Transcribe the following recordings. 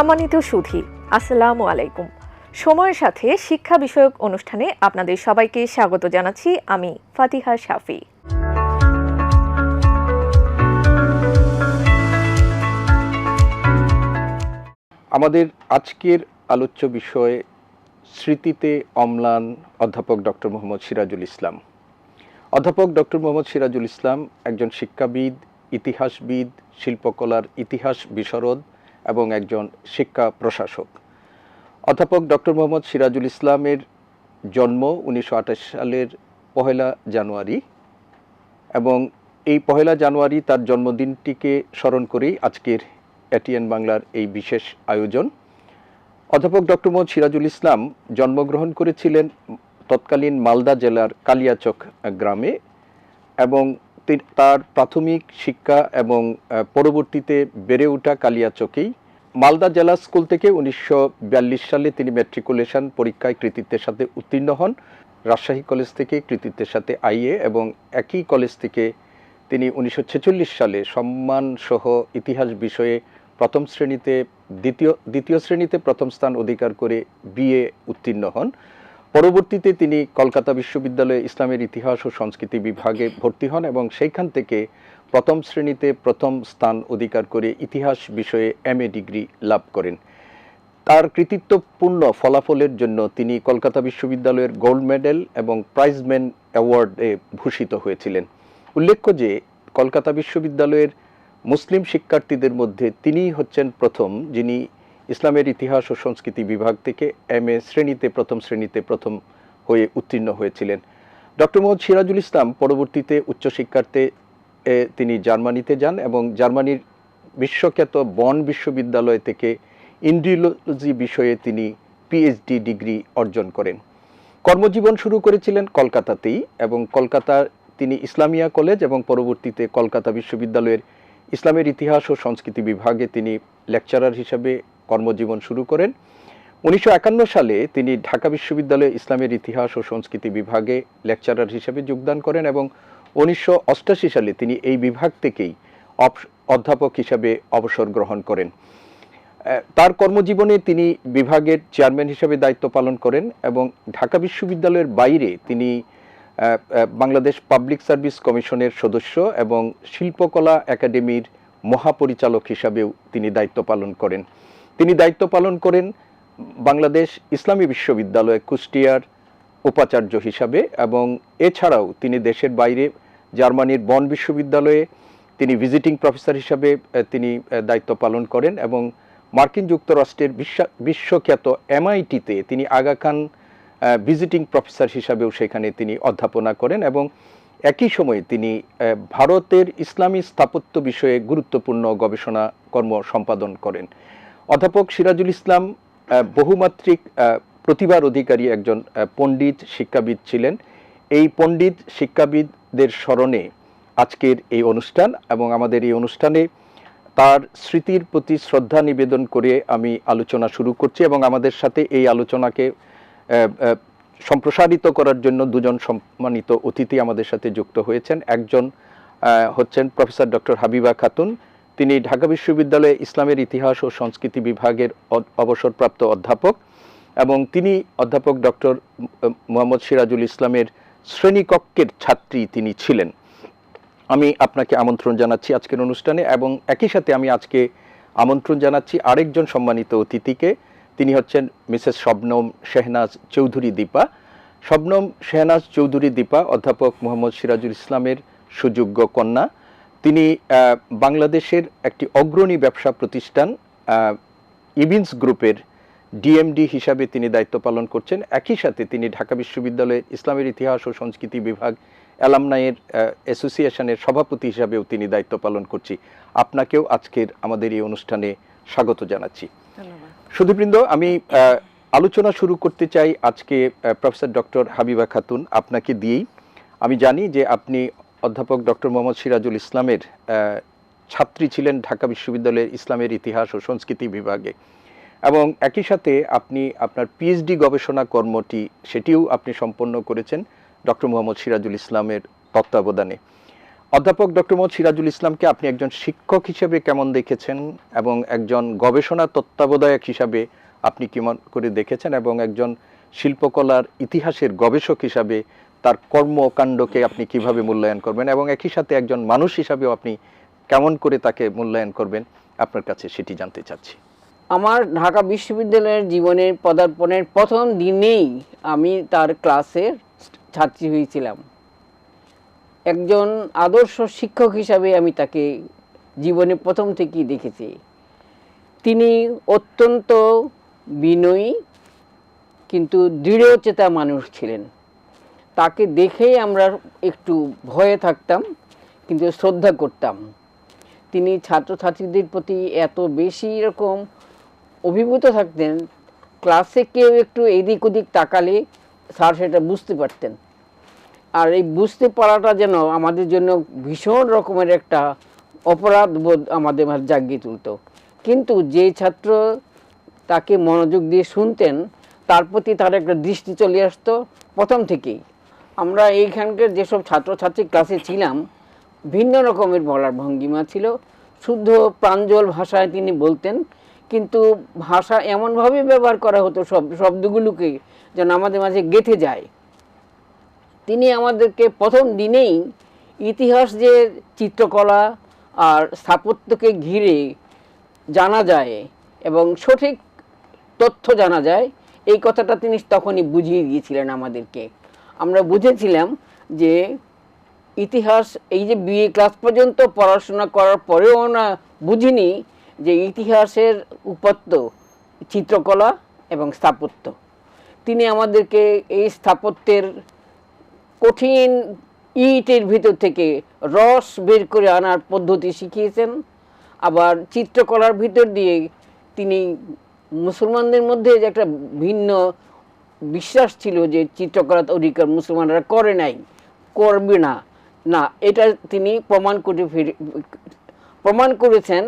সম্মানিত সুধী, আসসালামু আলাইকুম। সময়ের সাথে শিক্ষা বিষয়ক অনুষ্ঠানে আপনাদের সবাইকে স্বাগত জানাচ্ছি আমি ফাতিহা শাফি। আমাদের আজকের আলোচ্য বিষয়ে স্মৃতিতে অম্লান অধ্যাপক ডক্টর মোহাম্মদ সিরাজুল ইসলাম। অধ্যাপক ডক্টর মোহাম্মদ সিরাজুল ইসলাম একজন শিক্ষাবিদ, ইতিহাসবিদ, শিল্পকলার ইতিহাস বিশরদ এবং একজন শিক্ষা প্রশাসক। অধ্যাপক ডক্টর মোহাম্মদ সিরাজুল ইসলামের জন্ম উনিশশো আটাশ সালের পহেলা জানুয়ারি এবং এই পহেলা জানুয়ারি তার জন্মদিনটিকে স্মরণ করেই আজকের এটিএন বাংলার এই বিশেষ আয়োজন। অধ্যাপক ডক্টর মোহাম্মদ সিরাজুল ইসলাম জন্মগ্রহণ করেছিলেন তৎকালীন মালদা জেলার কালিয়াচক গ্রামে এবং তার প্রাথমিক শিক্ষা এবং পরবর্তীতে বেড়ে ওঠা কালিয়াচকেই মালদা জেলা স্কুল থেকে উনিশশো বিয়াল্লিশ সালে তিনি ম্যাট্রিকুলেশন পরীক্ষায় কৃতিত্বের সাথে উত্তীর্ণ হন। রাজশাহী কলেজ থেকে কৃতিত্বের সাথে আইএ এবং একই কলেজ থেকে তিনি উনিশশো ছেচল্লিশ সালে সম্মানসহ ইতিহাস বিষয়ে প্রথম শ্রেণীতে, দ্বিতীয় দ্বিতীয় শ্রেণীতে প্রথম স্থান অধিকার করে বিএ উত্তীর্ণ হন। পরবর্তীতে তিনি কলকাতা বিশ্ববিদ্যালয়ে ইসলামের ইতিহাস ও সংস্কৃতি বিভাগে ভর্তি হন এবং সেইখান থেকে প্রথম শ্রেণীতে প্রথম স্থান অধিকার করে ইতিহাস বিষয়ে এমএ ডিগ্রি লাভ করেন। তার কৃতিত্বপূর্ণ ফলাফলের জন্য তিনি কলকাতা বিশ্ববিদ্যালয়ের গোল্ড মেডেল এবং প্রাইজম্যান অ্যাওয়ার্ডে ভূষিত হয়েছিলেন। উল্লেখ্য যে কলকাতা বিশ্ববিদ্যালয়ের মুসলিম শিক্ষার্থীদের মধ্যে তিনিই হচ্ছেন প্রথম যিনি ইসলামের ইতিহাস ও সংস্কৃতি বিভাগ থেকে এম এ শ্রেণীতে প্রথম শ্রেণীতে প্রথম হয়ে উত্তীর্ণ হয়েছিলেন। ডক্টর মোহাম্মদ সিরাজুল ইসলাম পরবর্তীতে উচ্চশিক্ষার্থে এ, তিনি জার্মানিতে যান এবং জার্মানির বিশ্বখ্যাত বন বিশ্ববিদ্যালয় থেকে ইন্ডিওলজি বিষয়ে তিনি পিএইচডি ডিগ্রি অর্জন করেন। কর্মজীবন শুরু করেছিলেন কলকাতাতেই এবং কলকাতার তিনি ইসলামিয়া কলেজ এবং পরবর্তীতে কলকাতা বিশ্ববিদ্যালয়ের ইসলামের ইতিহাস ও সংস্কৃতি বিভাগে তিনি লেকচারার হিসেবে কর্মজীবন শুরু করেন। উনিশশো একান্ন সালে তিনি ঢাকা বিশ্ববিদ্যালয়ে ইসলামের ইতিহাস ও সংস্কৃতি বিভাগে লেকচারার হিসেবে যোগদান করেন এবং উনিশশো সালে তিনি এই বিভাগ থেকেই অধ্যাপক হিসাবে অবসর গ্রহণ করেন। তার কর্মজীবনে তিনি বিভাগের চেয়ারম্যান হিসেবে দায়িত্ব পালন করেন এবং ঢাকা বিশ্ববিদ্যালয়ের বাইরে তিনি বাংলাদেশ পাবলিক সার্ভিস কমিশনের সদস্য এবং শিল্পকলা একাডেমির মহাপরিচালক হিসাবেও তিনি দায়িত্ব পালন করেন। তিনি দায়িত্ব পালন করেন বাংলাদেশ ইসলামী বিশ্ববিদ্যালয় কুষ্টিয়ার উপাচার্য হিসাবে এবং এছাড়াও তিনি দেশের বাইরে জার্মানির বন বিশ্ববিদ্যালয়ে তিনি ভিজিটিং প্রফেসর হিসাবে তিনি দায়িত্ব পালন করেন এবং মার্কিন যুক্তরাষ্ট্রের বিশ্ব- বিশ্বখ্যাত এমআইটিতে তিনি আগা খান ভিজিটিং প্রফেসর হিসাবেও সেখানে তিনি অধ্যাপনা করেন এবং একই সময়ে তিনি ভারতের ইসলামী স্থাপত্য বিষয়ে গুরুত্বপূর্ণ গবেষণা কর্ম সম্পাদন করেন। অধ্যাপক সিরাজুল ইসলাম বহুমাত্রিক প্রতিভার অধিকারী একজন পণ্ডিত শিক্ষাবিদ ছিলেন। এই পণ্ডিত শিক্ষাবিদদের স্মরণে আজকের এই অনুষ্ঠান এবং আমাদের এই অনুষ্ঠানে তার স্মৃতির প্রতি শ্রদ্ধা নিবেদন করে আমি আলোচনা শুরু করছি এবং আমাদের সাথে এই আলোচনাকে সম্প্রসারিত করার জন্য দুজন সম্মানিত অতিথি আমাদের সাথে যুক্ত হয়েছেন। একজন হচ্ছেন প্রফেসর ডক্টর হাবিবা খাতুন। তিনি ঢাকা বিশ্ববিদ্যালয়ে ইসলামের ইতিহাস ও সংস্কৃতি বিভাগের অবসরপ্রাপ্ত অধ্যাপক। এবং তিনি অধ্যাপক ডক্টর মোহাম্মদ সিরাজুল ইসলামের শ্রেণীকক্ষের ছাত্রী তিনি ছিলেন। আমি আপনাকে আমন্ত্রণ জানাচ্ছি আজকের অনুষ্ঠানে এবং একই সাথে আমি আজকে আমন্ত্রণ জানাচ্ছি আরেকজন সম্মানিত অতিথিকে। তিনি হচ্ছেন মিসেস শবনম শেহনাজ চৌধুরী দীপা। শবনম শেহনাজ চৌধুরী দীপা অধ্যাপক মোহাম্মদ সিরাজুল ইসলামের সুযোগ্য কন্যা। তিনি বাংলাদেশের একটি অগ্রণী ব্যবসা প্রতিষ্ঠান আহ, ইবিন্স গ্রুপের ডিএমডি হিসাবে তিনি দায়িত্ব পালন করছেন। একই সাথে তিনি ঢাকা বিশ্ববিদ্যালয়ের ইসলামের ইতিহাস ও সংস্কৃতি বিভাগ অ্যালামনাইয়ের অ্যাসোসিয়েশনের সভাপতি হিসাবেও তিনি দায়িত্ব পালন করছি। আপনাকেও আজকের আমাদের এই অনুষ্ঠানে স্বাগত জানাচ্ছি। সুধীবৃন্দ আমি আলোচনা শুরু করতে চাই আজকে প্রফেসর ডক্টর হাবিবা খাতুন আপনাকে দিয়েই। আমি জানি যে আপনি অধ্যাপক ডক্টর মোহাম্মদ সিরাজুল ইসলামের ছাত্রী ছিলেন ঢাকা বিশ্ববিদ্যালয়ের ইসলামের ইতিহাস ও সংস্কৃতি বিভাগে। এবং একই সাথে আপনি আপনার পিএইচডি গবেষণা কর্মটি সেটিও আপনি সম্পন্ন করেছেন ডক্টর মোহাম্মদ সিরাজুল ইসলামের তত্ত্বাবধানে। অধ্যাপক ডক্টর মোহাম্মদ সিরাজুল ইসলামকে আপনি একজন শিক্ষক হিসেবে কেমন দেখেছেন এবং একজন গবেষণা তত্ত্বাবধায়ক হিসাবে আপনি কেমন করে দেখেছেন এবং একজন শিল্পকলার ইতিহাসের গবেষক হিসাবে তার কর্মকাণ্ডকে আপনি কীভাবে মূল্যায়ন করবেন এবং একই সাথে একজন মানুষ হিসাবেও আপনি কেমন করে তাকে মূল্যায়ন করবেন? আপনার কাছে সেটি জানতে চাচ্ছি। আমার ঢাকা বিশ্ববিদ্যালয়ের জীবনের পদার্পণের প্রথম দিনেই আমি তার ক্লাসের ছাত্রী হয়েছিলাম। একজন আদর্শ শিক্ষক হিসাবে আমি তাকে জীবনে প্রথম থেকেই দেখেছি। তিনি অত্যন্ত বিনয়ী কিন্তু দৃঢ়চেতা মানুষ ছিলেন। তাকে দেখেই আমরা একটু ভয়ে থাকতাম কিন্তু শ্রদ্ধা করতাম। তিনি ছাত্রছাত্রীদের প্রতি এত বেশি এরকম অভিভূত থাকতেন ক্লাসে কেউ একটু এদিক ওদিক তাকালে স্যার সেটা বুঝতে পারতেন। আর এই বুঝতে পারাটা যেন আমাদের জন্য ভীষণ রকমের একটা অপরাধ বোধ আমাদের জাগিয়ে তুলতো। কিন্তু যে ছাত্র তাকে মনোযোগ দিয়ে শুনতেন, তার প্রতি তার একটা দৃষ্টি চলে আসতো প্রথম থেকেই। আমরা এইখানকার যেসব ছাত্রছাত্রী ক্লাসে ছিলাম, ভিন্ন রকমের বলার ভঙ্গিমা ছিল। শুদ্ধ প্রাঞ্জল ভাষায় তিনি বলতেন কিন্তু ভাষা এমনভাবে ব্যবহার করা হতো সব, শব্দগুলোকে যেন আমাদের মাঝে গেঁথে যায়। তিনি আমাদেরকে প্রথম দিনেই ইতিহাস যে চিত্রকলা আর স্থাপত্যকে ঘিরে জানা যায় এবং সঠিক তথ্য জানা যায়, এই কথাটা তিনি তখনই বুঝিয়ে দিয়েছিলেন আমাদেরকে। আমরা বুঝেছিলাম যে ইতিহাস এই যে বিএ ক্লাস পর্যন্ত পড়াশোনা করার পরেও না বুঝিনি যে ইতিহাসের উপাত্ত চিত্রকলা এবং স্থাপত্য। তিনি আমাদেরকে এই স্থাপত্যের কঠিন ইটের ভিতর থেকে রস বের করে আনার পদ্ধতি শিখিয়েছেন। আবার চিত্রকলার ভিতর দিয়ে তিনি মুসলমানদের মধ্যে যে একটা ভিন্ন বিশ্বাস ছিল যে চিত্রকলা অধিকার মুসলমানরা করে নাই, করবে না। না, এটা তিনি প্রমাণ করে ফিরে প্রমাণ করেছেন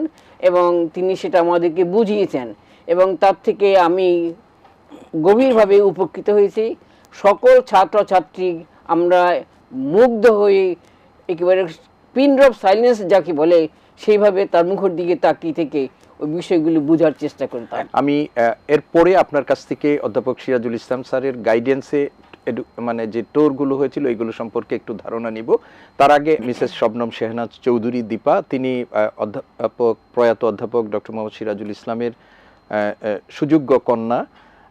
এবং তিনি সেটা আমাদেরকে বুঝিয়েছেন এবং তার থেকে আমি গভীরভাবে উপকৃত হয়েছি। সকল ছাত্রছাত্রী আমরা মুগ্ধ হয়ে একেবারে পিন অফ সাইলেন্স যাকে বলে, সেইভাবে তার মুখের দিকে তাকিয়ে থেকে ওই বিষয়গুলি বোঝার চেষ্টা করতাম। আমি এরপরে আপনার কাছ থেকে অধ্যাপক সিরাজুল ইসলাম স্যারের গাইডেন্সে মানে যে টোরগুলো হয়েছিল, এগুলো সম্পর্কে একটু ধারণা নিব। তার আগে মিসেস শবনম শেহনাজ চৌধুরী দীপা, তিনি অধ্যাপক প্রয়াত অধ্যাপক ডক্টর মোহাম্মদ সিরাজুল ইসলামের সুযোগ্য কন্যা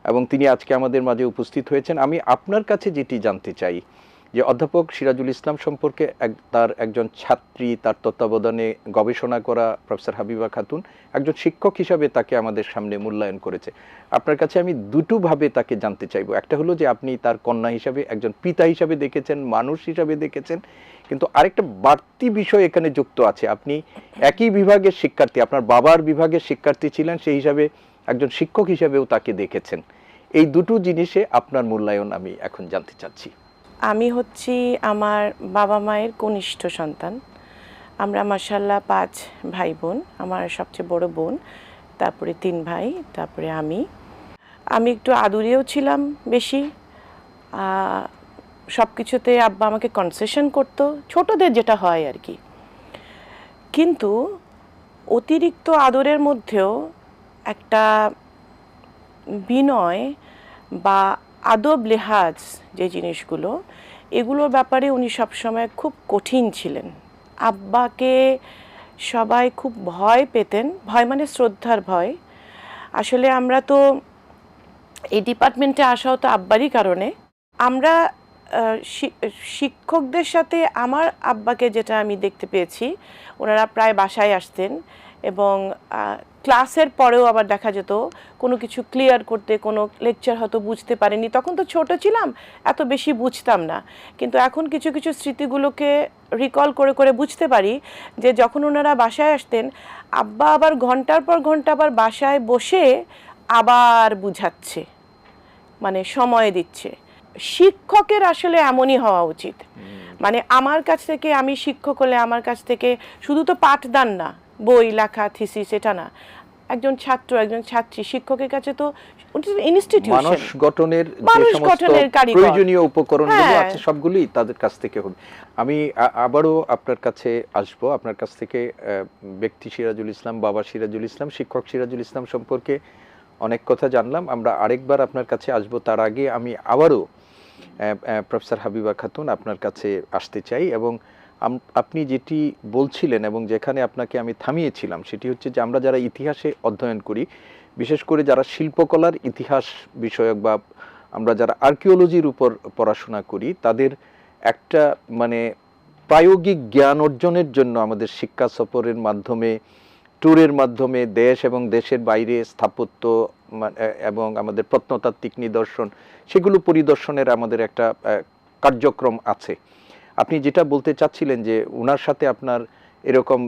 এবং তিনি আজকে আমাদের মাঝে উপস্থিত হয়েছেন। আমি আপনার কাছে যেটি জানতে চাই যে অধ্যাপক সিরাজুল ইসলাম সম্পর্কে এক তার একজন ছাত্রী, তার তত্ত্বাবধানে গবেষণা করা প্রফেসর হাবিবা খাতুন একজন শিক্ষক হিসাবে তাকে আমাদের সামনে মূল্যায়ন করেছে। আপনার কাছে আমি দুটো ভাবে তাকে জানতে চাইব। একটা হলো যে আপনি তার কন্যা হিসাবে একজন পিতা হিসাবে দেখেছেন, মানুষ হিসাবে দেখেছেন, কিন্তু আরেকটা বাড়তি বিষয় এখানে যুক্ত আছে। আপনি একই বিভাগের শিক্ষার্থী, আপনার বাবার বিভাগের শিক্ষার্থী ছিলেন, সেই হিসাবে একজন শিক্ষক হিসাবেও তাকে দেখেছেন। এই দুটো জিনিসে আপনার মূল্যায়ন আমি এখন জানতে চাচ্ছি। আমি হচ্ছি আমার বাবা মায়ের কনিষ্ঠ সন্তান। আমরা মাসাল্লাহ পাঁচ ভাই বোন আমার সবচেয়ে বড় বোন, তারপরে তিন ভাই, তারপরে আমি। আমি একটু আদুরেও ছিলাম বেশি। সব কিছুতে আব্বা আমাকে কনসেশন করতো, ছোটদের যেটা হয় আর কি। কিন্তু অতিরিক্ত আদরের মধ্যেও একটা বিনয় বা আদব লেহাজ যে জিনিসগুলো, এগুলোর ব্যাপারে উনি সবসময় খুব কঠিন ছিলেন। আব্বাকে সবাই খুব ভয় পেতেন, ভয় মানে শ্রদ্ধার ভয়। আসলে আমরা তো এই ডিপার্টমেন্টে আসাও তো আব্বারই কারণে। আমরা শিক্ষকদের সাথে আমার আব্বাকে যেটা আমি দেখতে পেয়েছি, ওনারা প্রায় বাসায় আসতেন এবং ক্লাসের পরেও আবার দেখা যেত কোনো কিছু ক্লিয়ার করতে কোনো লেকচার হয়তো বুঝতে পারিনি। তখন তো ছোট ছিলাম এত বেশি বুঝতাম না। কিন্তু এখন কিছু কিছু স্মৃতিগুলোকে রিকল করে করে বুঝতে পারি যে যখন ওনারা বাসায় আসতেন আব্বা আবার ঘণ্টার পর ঘণ্টা আবার বাসায় বসে আবার বুঝাচ্ছে মানে সময় দিচ্ছে। শিক্ষকের আসলে এমনই হওয়া উচিত। মানে আমার কাছ থেকে আমি শিক্ষক হলে আমার কাছ থেকে শুধু তো পাঠদান না বই লেখা থিসিস এটা না। একজন ছাত্র একজন ছাত্রী শিক্ষকের কাছে তো ইনস্টিটিউশন মানুষ গঠনের মানুষ গঠনের প্রয়োজনীয় উপকরণগুলো হ্যাঁ। আছে সবগুলোই তাদের কাছ থেকে হবে আমি আবারও আপনার কাছে আসব। আপনার কাছ থেকে ব্যক্তি সিরাজুল ইসলাম বাবা সিরাজুল ইসলাম শিক্ষক সিরাজুল ইসলাম সম্পর্কে অনেক কথা জানলাম। আমরা আরেকবার আপনার কাছে আসব। তার আগে আমি আবারও প্রফেসর হাবিবা খাতুন আপনার কাছে আসতে চাই এবং আপনি যেটি বলছিলেন এবং যেখানে আপনাকে আমি থামিয়েছিলাম, সেটি হচ্ছে যে আমরা যারা ইতিহাসে অধ্যয়ন করি, বিশেষ করে যারা শিল্পকলার ইতিহাস বিষয়ক বা আমরা যারা আর্কিওলজির উপর পড়াশোনা করি, তাদের একটা মানে প্রায়োগিক জ্ঞান অর্জনের জন্য আমাদের শিক্ষা সফরের মাধ্যমে, ট্যুরের মাধ্যমে দেশ এবং দেশের বাইরে স্থাপত্য এবং আমাদের প্রত্নতাত্ত্বিক নিদর্শন, সেগুলো পরিদর্শনের আমাদের একটা কার্যক্রম আছে। আপনি যেটা বলতে চাচ্ছিলেন যে ওনার সাথে আপনার এরকম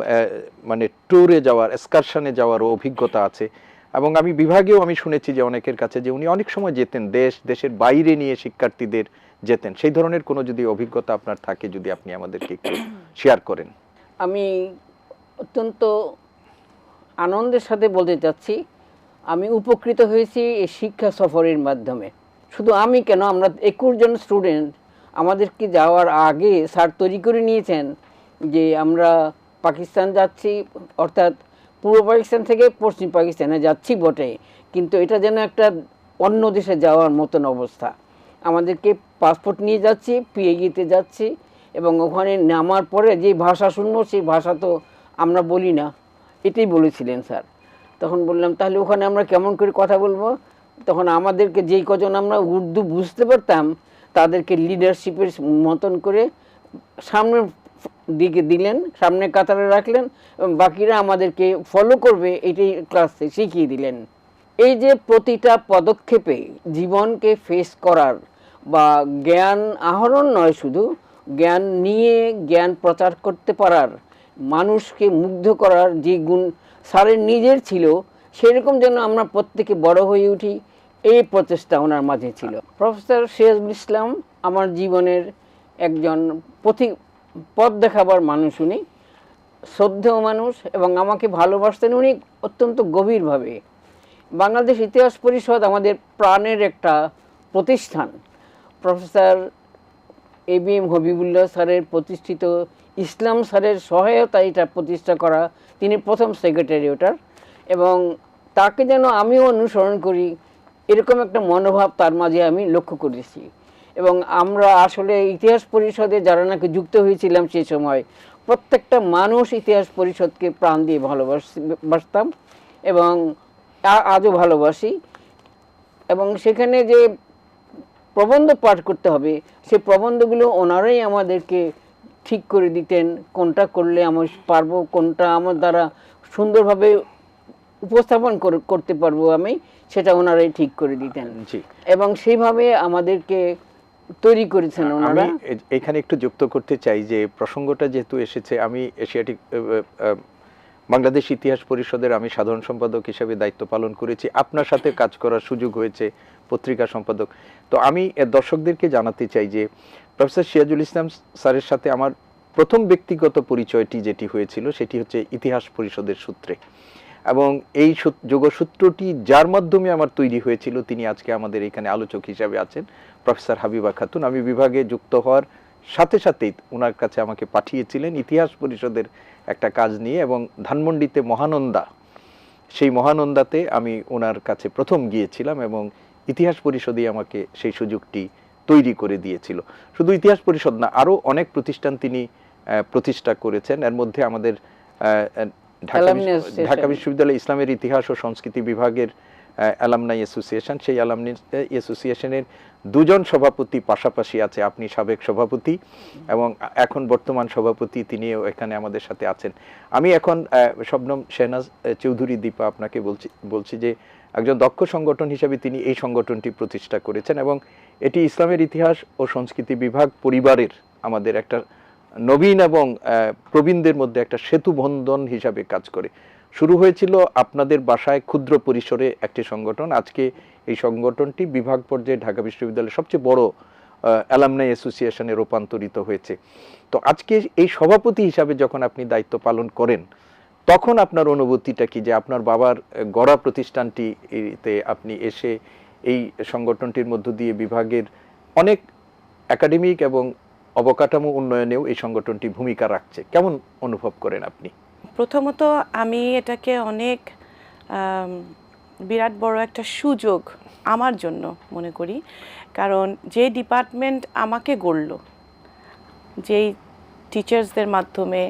মানে ট্যুরে যাওয়ার এক্সকারশনে যাওয়ার অভিজ্ঞতা আছে। এবং আমি বিভাগেও আমি শুনেছি যে অনেকের কাছে যে উনি অনেক সময় যেতেন, দেশ, দেশের বাইরে নিয়ে শিক্ষার্থীদের যেতেন। সেই ধরনের কোনো যদি অভিজ্ঞতা আপনার থাকে যদি আপনি আমাদেরকে একটু শেয়ার করেন। আমি অত্যন্ত আনন্দের সাথে বলতে চাচ্ছি, আমি উপকৃত হয়েছি এই শিক্ষা সফরের মাধ্যমে। শুধু আমি কেন, আমরা একুশ জন স্টুডেন্ট আমাদেরকে যাওয়ার আগে স্যার তৈরি করে নিয়েছেন যে আমরা পাকিস্তান যাচ্ছি, অর্থাৎ পূর্ব পাকিস্তান থেকে পশ্চিম পাকিস্তানে যাচ্ছি বটে। কিন্তু এটা যেন একটা অন্য দেশে যাওয়ার মতন অবস্থা। আমাদেরকে পাসপোর্ট নিয়ে যাচ্ছি পিএইতে যাচ্ছি এবং ওখানে নামার পরে যে ভাষা শুনব, সেই ভাষা তো আমরা বলি না। এটাই বলেছিলেন স্যার। তখন বললাম, তাহলে ওখানে আমরা কেমন করে কথা বলব? তখন আমাদেরকে যেই কজন আমরা উর্দু বুঝতে পারতাম তাদেরকে লিডারশিপের মতন করে সামনের দিকে দিলেন, সামনে কাতারে রাখলেন বাকিরা আমাদেরকে ফলো করবে, এটাই ক্লাসে শিখিয়ে দিলেন। এই যে প্রতিটা পদক্ষেপে জীবনকে ফেস করার বা জ্ঞান আহরণ নয় শুধু, জ্ঞান নিয়ে জ্ঞান প্রচার করতে পারার, মানুষকে মুগ্ধ করার যে গুণ স্যারের নিজের ছিল, সেরকম যেন আমরা প্রত্যেকে বড় হয়ে উঠি। এই প্রচেষ্টা ওনার মাঝে ছিল। প্রফেসর সিরাজুল ইসলাম আমার জীবনের একজন পথি, পথ দেখাবার মানুষ উনি, শ্রদ্ধেয় মানুষ এবং আমাকে ভালোবাসতেন উনি অত্যন্ত গভীরভাবে। বাংলাদেশ ইতিহাস পরিষদ আমাদের প্রাণের একটা প্রতিষ্ঠান। Professor A B M Habibullah স্যারের প্রতিষ্ঠিত ইসলাম স্যারের সহায়তায় এটা প্রতিষ্ঠা করা, তিনি প্রথম সেক্রেটারি ওটার। এবং তাকে যেন আমিও অনুসরণ করি এরকম একটা মনোভাব তার মাঝে আমি লক্ষ্য করেছি। এবং আমরা আসলে ইতিহাস পরিষদে যারা নাকি যুক্ত হয়েছিলাম সেই সময়, প্রত্যেকটা মানুষ ইতিহাস পরিষদকে প্রাণ দিয়ে ভালোবাস, বাসতাম এবং আজও ভালোবাসি। এবং সেখানে যে প্রবন্ধ পাঠ করতে হবে সেই প্রবন্ধগুলো ওনারাই আমাদেরকে ঠিক করে দিতেন, কোনটা করলে আমি পারব, কোনটা আমার দ্বারা সুন্দরভাবে উপস্থাপন করতে পারব আমি সেটা ওনারাই ঠিক করে দিতেন। এবং সেইভাবে আমাদেরকে তৈরি করেছেন আমি ওনারা এখানে একটু যুক্ত করতে চাই যে প্রসঙ্গটা যেহেতু এসেছে আমি এশিয়াটিক বাংলাদেশ ইতিহাস পরিষদের আমি সাধারণ সম্পাদক হিসেবে দায়িত্ব পালন করেছি। আপনার সাথে কাজ করার সুযোগ হয়েছে পত্রিকা সম্পাদক। তো আমি দর্শকদেরকে জানাতে চাই যে প্রফেসর সিরাজুল ইসলাম স্যারের সাথে আমার প্রথম ব্যক্তিগত পরিচয়টি যেটি হয়েছিল সেটি হচ্ছে ইতিহাস পরিষদের সূত্রে। এবং এই যোগসূত্রটি যার মাধ্যমে আমার তৈরি হয়েছিল, তিনি আজকে আমাদের এখানে আলোচক হিসাবে আছেন, প্রফেসর হাবিবা খাতুন। আমি বিভাগে যুক্ত হওয়ার সাথে সাথেই ওনার কাছে আমাকে পাঠিয়েছিলেন ইতিহাস পরিষদের একটা কাজ নিয়ে এবং ধানমন্ডিতে মহানন্দা। সেই মহানন্দাতে আমি ওনার কাছে প্রথম গিয়েছিলাম এবং ইতিহাস পরিষদই আমাকে সেই সুযোগটি তৈরি করে দিয়েছিল। শুধু ইতিহাস পরিষদ না, আরও অনেক প্রতিষ্ঠান তিনি প্রতিষ্ঠা করেছেন। এর মধ্যে আমাদের ঢাকা বিশ্ববিদ্যালয় ইসলামের ইতিহাস ও সংস্কৃতি বিভাগের অ্যালামনাই অ্যাসোসিয়েশন। সেই অ্যালামনাই অ্যাসোসিয়েশনের দুজন সভাপতি পাশাপাশি আছে আপনি সাবেক সভাপতি এবং এখন বর্তমান সভাপতি তিনিও এখানে আমাদের সাথে আছেন। আমি এখন শবনম শেহনাজ চৌধুরী দীপা আপনাকে বলছি বলছি যে একজন দক্ষ সংগঠন হিসেবে তিনি এই সংগঠনটি প্রতিষ্ঠা করেছেন এবং এটি ইসলামের ইতিহাস ও সংস্কৃতি বিভাগ পরিবারের আমাদের একটা নবীন এবং প্রবীণদের মধ্যে একটা সেতু বন্ধন হিসাবে কাজ করে। শুরু হয়েছিল আপনাদের বাসায় ক্ষুদ্র পরিসরে একটি সংগঠন। আজকে এই সংগঠনটি বিভাগ পর্যায়ে ঢাকা বিশ্ববিদ্যালয়ের সবচেয়ে বড় অ্যালামনাই অ্যাসোসিয়েশনে রূপান্তরিত হয়েছে। তো আজকে এই সভাপতি হিসাবে যখন আপনি দায়িত্ব পালন করেন, তখন আপনার অনুভূতিটা কি যে আপনার বাবার গড়া প্রতিষ্ঠানটিতে আপনি এসে এই সংগঠনটির মধ্য দিয়ে বিভাগের অনেক একাডেমিক এবং অবকাঠামো উন্নয়নেও এই সংগঠনটি ভূমিকা রাখছে। কেমন অনুভব করেন আপনি? প্রথমত আমি এটাকে অনেক বিরাট বড় একটা সুযোগ আমার জন্য মনে করি। কারণ যে ডিপার্টমেন্ট আমাকে গড়ল, যেই টিচার্সদের মাধ্যমে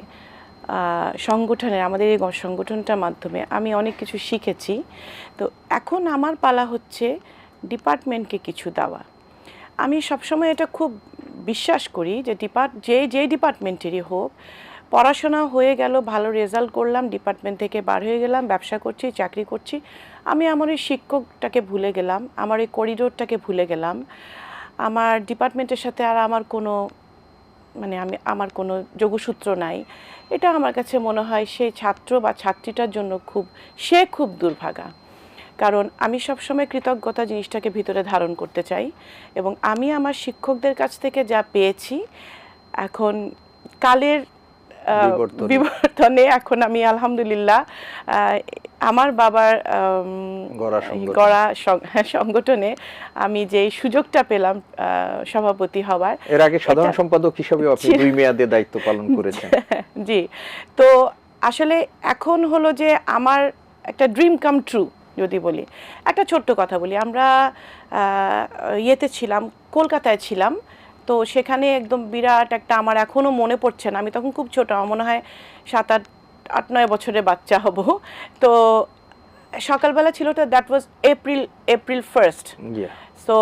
সংগঠনের, আমাদের এই সংগঠনটার মাধ্যমে আমি অনেক কিছু শিখেছি। তো এখন আমার পালা হচ্ছে ডিপার্টমেন্টকে কিছু দেওয়া। আমি সবসময় এটা খুব বিশ্বাস করি যে ডিপার্ট যে যে ডিপার্টমেন্টেরই হোক, পড়াশোনা হয়ে গেল, ভালো রেজাল্ট করলাম ডিপার্টমেন্ট থেকে বার হয়ে গেলাম, ব্যবসা করছি, চাকরি করছি, আমি আমার ওই শিক্ষকটাকে ভুলে গেলাম, আমার ওই করিডোরটাকে ভুলে গেলাম। আমার ডিপার্টমেন্টের সাথে আর আমার কোনো মানে আমি, আমার কোনো যোগসূত্র নাই। এটা আমার কাছে মনে হয় সেই ছাত্র বা ছাত্রীটার জন্য খুব, সে খুব দুর্ভাগা। কারণ আমি সবসময় কৃতজ্ঞতা জিনিসটাকে ভিতরে ধারণ করতে চাই এবং আমি আমার শিক্ষকদের কাছ থেকে যা পেয়েছি এখন কালের বিবর্তনে। এখন আমি আলহামদুলিল্লাহ আমার বাবার গড়া সংগঠন। সং- সংগঠনে আমি যেই সুযোগটা পেলাম সভাপতি হওয়ার। এর আগে সাধারণ সম্পাদক হিসাবেও আপনি দুই মেয়াদে দায়িত্ব পালন করেছেন। জি। তো আসলে এখন হলো যে আমার একটা ড্রিম কাম ট্রু যদি বলি। একটা ছোট্ট কথা বলি আমরা ইয়েতে ছিলাম কলকাতায় ছিলাম তো সেখানে একদম বিরাট একটা আমার এখনও মনে পড়ছে না। আমি তখন খুব ছোট আমার মনে হয় সাত আট আট নয় বছরের বাচ্চা হব। তো সকালবেলা ছিল তো that was April April first so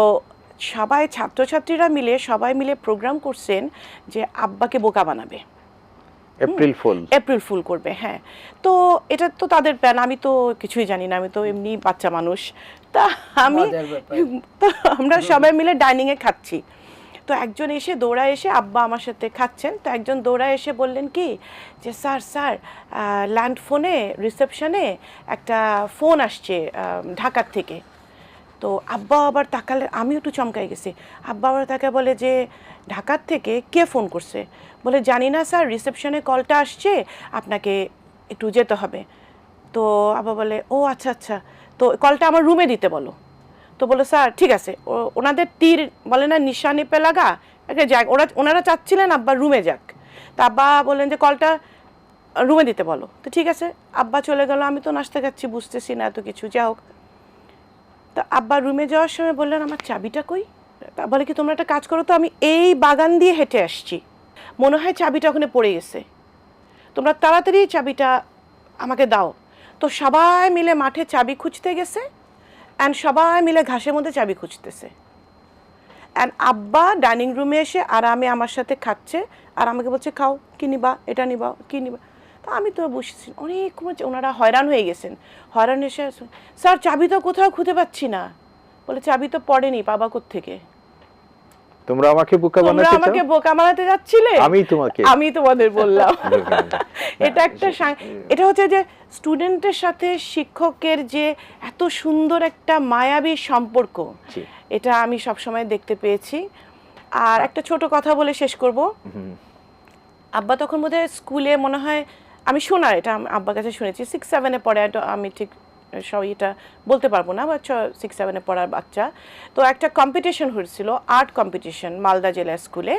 সবাই ছাত্রছাত্রীরা মিলে সবাই মিলে প্রোগ্রাম করছেন যে আব্বাকে বোকা বানাবে। এপ্রিল ফুল এপ্রিল ফুল করবে হ্যাঁ। তো এটা তো তাদের প্ল্যান আমি তো কিছুই জানি না আমি তো এমনি বাচ্চা মানুষ। তা আমি তো আমরা সবাই মিলে ডাইনিংয়ে খাচ্ছি। তো একজন এসে দৌড়া এসে আব্বা আমার সাথে খাচ্ছেন। তো একজন দৌড়া এসে বললেন কি যে স্যার স্যার ল্যান্ড ফোনে রিসেপশনে একটা ফোন আসছে ঢাকার থেকে। তো আব্বা আবার তাকালে আমি একটু চমকাই গেছি। আব্বা আবার তাকে বলে যে ঢাকার থেকে কে ফোন করছে? বলে, জানি না স্যার, রিসেপশনে কলটা আসছে, আপনাকে একটু যেতে হবে। তো আব্বা বলে, ও আচ্ছা আচ্ছা। তো কলটা আমার রুমে দিতে বলো। তো বলে, স্যার, ঠিক আছে। ও- ওনাদের তীর বলে না, নিশানি পে লাগা একে যাক, ওরা, ওনারা চাচ্ছিলেন আব্বা রুমে যাক। তা আব্বা বললেন যে, কলটা রুমে দিতে বলো। তো ঠিক আছে, আব্বা চলে গেল, আমি তো নাচতে খাচ্ছি বুঝতেছি না এত কিছু, যা হোক। তা আব্বা রুমে যাওয়ার সময় বললেন, আমার চাবিটা কই? তা বলে, কি তোমরা একটা কাজ করো তো, আমি এই বাগান দিয়ে হেঁটে আসছি। মনে হয় চাবিটা ওখানে পড়ে গেছে। তোমরা তাড়াতাড়ি চাবিটা আমাকে দাও। তো সবাই মিলে মাঠে চাবি খুঁজতে গেছে অ্যান্ড সবাই মিলে ঘাসের মধ্যে চাবি খুঁজতেছে। অ্যান্ড আব্বা ডাইনিং রুমে এসে আরামে আমার সাথে খাচ্ছে আর আমাকে বলছে, খাও, কি নিবা? এটা নিবা? কি নিবা? তো আমি তো বসেছি। অনেক ওনারা হয়রান হয়ে গেছেন। হয়রান এসে স্যার, চাবি তো কোথাও খুঁজে পাচ্ছি না। বলে, চাবি তো পড়েনি, বাবা থেকে তোমরা আমাকে বোকা বানাতে আমাকে বোকা বানাতে যাচ্ছিলে? আমি তোমাকে। আমি তোমাদের বললাম। এটা একটা এটা হচ্ছে যে স্টুডেন্টের সাথে শিক্ষকের যে এত সুন্দর একটা মায়াবী সম্পর্ক এটা আমি সবসময় দেখতে পেয়েছি। আর একটা ছোট কথা বলে শেষ করব। আব্বা তখন বোধহয় স্কুলে মনে হয় আমি শোনার এটা আব্বার কাছে শুনেছি সিক্স সেভেনে পড়ে এটা আমি ঠিক সব এটা বলতে পারব না বা সিক্স সেভেনে পড়ার বাচ্চা। তো একটা কম্পিটিশন হয়েছিল আর্ট কম্পিটিশন মালদা জেলা স্কুলে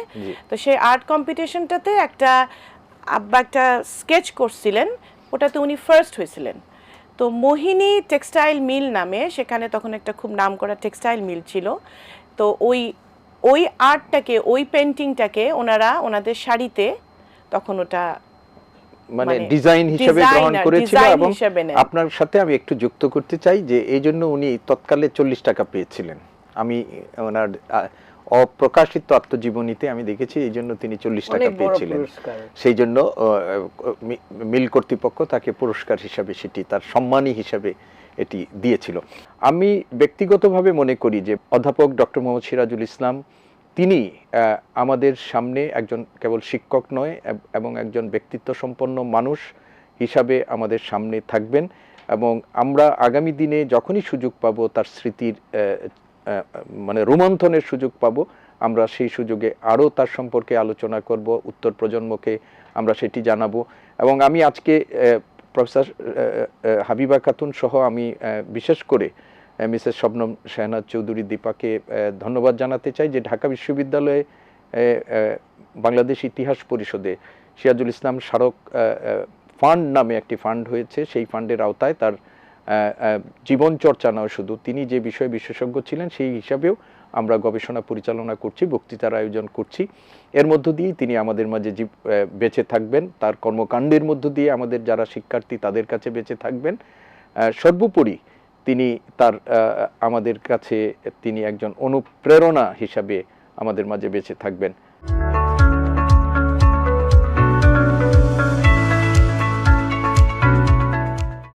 তো সেই আর্ট কম্পিটিশনটাতে একটা আব্বা একটা স্কেচ করছিলেন ওটাতে উনি ফার্স্ট হয়েছিলেন। তো মোহিনী টেক্সটাইল মিল নামে সেখানে তখন একটা খুব নাম করা টেক্সটাইল মিল ছিল। তো ওই ওই আর্টটাকে ওই পেন্টিংটাকে ওনারা ওনাদের শাড়িতে তখন ওটা মানে মানে ডিজাইন হিসেবে গ্রহণ করেছিল এবং আপনার সাথে আমি একটু যুক্ত করতে চাই যে এই জন্য উনি তৎকালে চল্লিশ টাকা পেয়েছিলেন। আমি ওনার অপ্রকাশিত আত্মজীবনীতে আমি দেখেছি এই জন্য তিনি চল্লিশ টাকা পেয়েছিলেন। সেই জন্য মিল কর্তৃপক্ষ তাকে পুরস্কার হিসাবে সেটি তার সম্মানী হিসাবে এটি দিয়েছিল। আমি ব্যক্তিগতভাবে মনে করি যে অধ্যাপক ডক্টর মোহাম্মদ সিরাজুল ইসলাম তিনি আমাদের সামনে একজন কেবল শিক্ষক নয়, এবং একজন ব্যক্তিত্ব সম্পন্ন মানুষ হিসাবে আমাদের সামনে থাকবেন, এবং আমরা আগামী দিনে যখনই সুযোগ পাব, তার স্মৃতির মানে রোমন্থনের সুযোগ পাব, আমরা সেই সুযোগে আরও তার সম্পর্কে আলোচনা করব, উত্তর প্রজন্মকে আমরা সেটি জানাব, এবং আমি আজকে প্রফেসর হাবিবা খাতুন সহ আমি বিশেষ করে মিসেস শবনম শেহনাজ চৌধুরী দীপাকে ধন্যবাদ জানাতে চাই যে ঢাকা বিশ্ববিদ্যালয়ে বাংলাদেশ ইতিহাস পরিষদে সিরাজুল ইসলাম স্মারক ফান্ড নামে একটি ফান্ড হয়েছে। সেই ফান্ডের আওতায় তার জীবন চর্চা নয় শুধু, তিনি যে বিষয়ে বিশেষজ্ঞ ছিলেন সেই হিসাবেও আমরা গবেষণা পরিচালনা করছি, বক্তৃতার আয়োজন করছি। এর মধ্য দিয়েই তিনি আমাদের মাঝে বেঁচে থাকবেন। তার কর্মকাণ্ডের মধ্য দিয়ে আমাদের যারা শিক্ষার্থী তাদের কাছে বেঁচে থাকবেন। সর্বোপরি তিনি তার আমাদের কাছে তিনি একজন অনুপ্রেরণা হিসাবে আমাদের মাঝে বেঁচে থাকবেন।